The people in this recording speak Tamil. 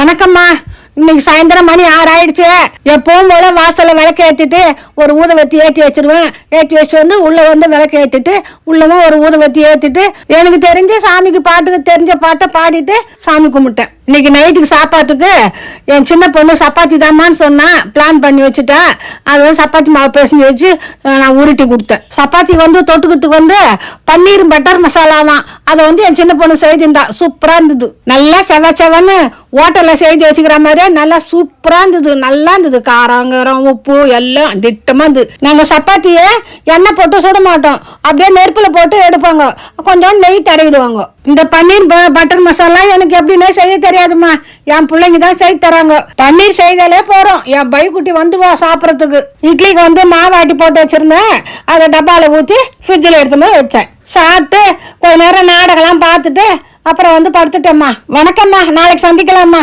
வணக்கம்மா. இன்னைக்கு சாயந்தரம் மணி ஆறு ஆயிடுச்சு எப்பவும் போல வாசல்ல விளக்கு ஏற்றிட்டு ஒரு ஊதுவத்தி ஏற்றி வச்சிருவேன். ஏற்றி வச்சுட்டு வந்து உள்ள வந்து விளக்கு ஏற்றிட்டு உள்ளவும் ஒரு ஊதுவத்தி ஏற்றிட்டு எனக்கு தெரிஞ்ச சாமிக்கு பாட்டுக்கு தெரிஞ்ச பாட்டை பாடிட்டு சாமி கும்பிட்டேன். இன்னைக்கு நைட்டுக்கு சாப்பாட்டுக்கு என் சின்ன பொண்ணு சப்பாத்தி தாமான்னு சொன்னான் பிளான் பண்ணி வச்சுட்டேன் அது வந்து சப்பாத்தி மாவு பேசி வச்சு நான் உருட்டி கொடுத்தேன். சப்பாத்தி வந்து தொட்டுக்கிறதுக்கு வந்து பன்னீர் பட்டர் மசாலாவாம். அதை வந்து என் சின்ன பொண்ணு செய்திருந்தா. சூப்பராக இருந்தது. நல்லா செவ செவன்னு ஹோட்டலில் செய்து வச்சுக்கிற மாதிரியே நல்லா சூப்பராக இருந்தது. நல்லா இருந்தது. காரங்கரம் உப்பு எல்லாம் திட்டமாக இருந்தது நாங்கள் சப்பாத்தியை எண்ணெய் போட்டு சுட மாட்டோம். அப்படியே நெருப்பில் போட்டு எடுப்பாங்க. கொஞ்சம் நெய் தடவிடுவாங்க. இந்த பன்னீர் பட்டர் மசாலா எனக்கு எப்படின்னே செய்ய தெரியாதும்மா. என் பிள்ளைங்க தான் செய்ய தராங்க. பன்னீர் செய்தாலே போகிறோம் என் பைக்குட்டி வந்துவா சாப்பிட்றதுக்கு. இட்லிக்கு வந்து மாவாட்டி போட்டு வச்சிருந்தேன். அதை டப்பாவில் ஊற்றி ஃப்ரிட்ஜில் எடுத்து போய் வச்சேன். சாப்பிட்டு கொஞ்ச நேரம் நாடகம்லாம் பார்த்துட்டு அப்புறம் வந்து படுத்துட்டேம்மா. வணக்கம்மா. நாளைக்கு சந்திக்கலாம்மா.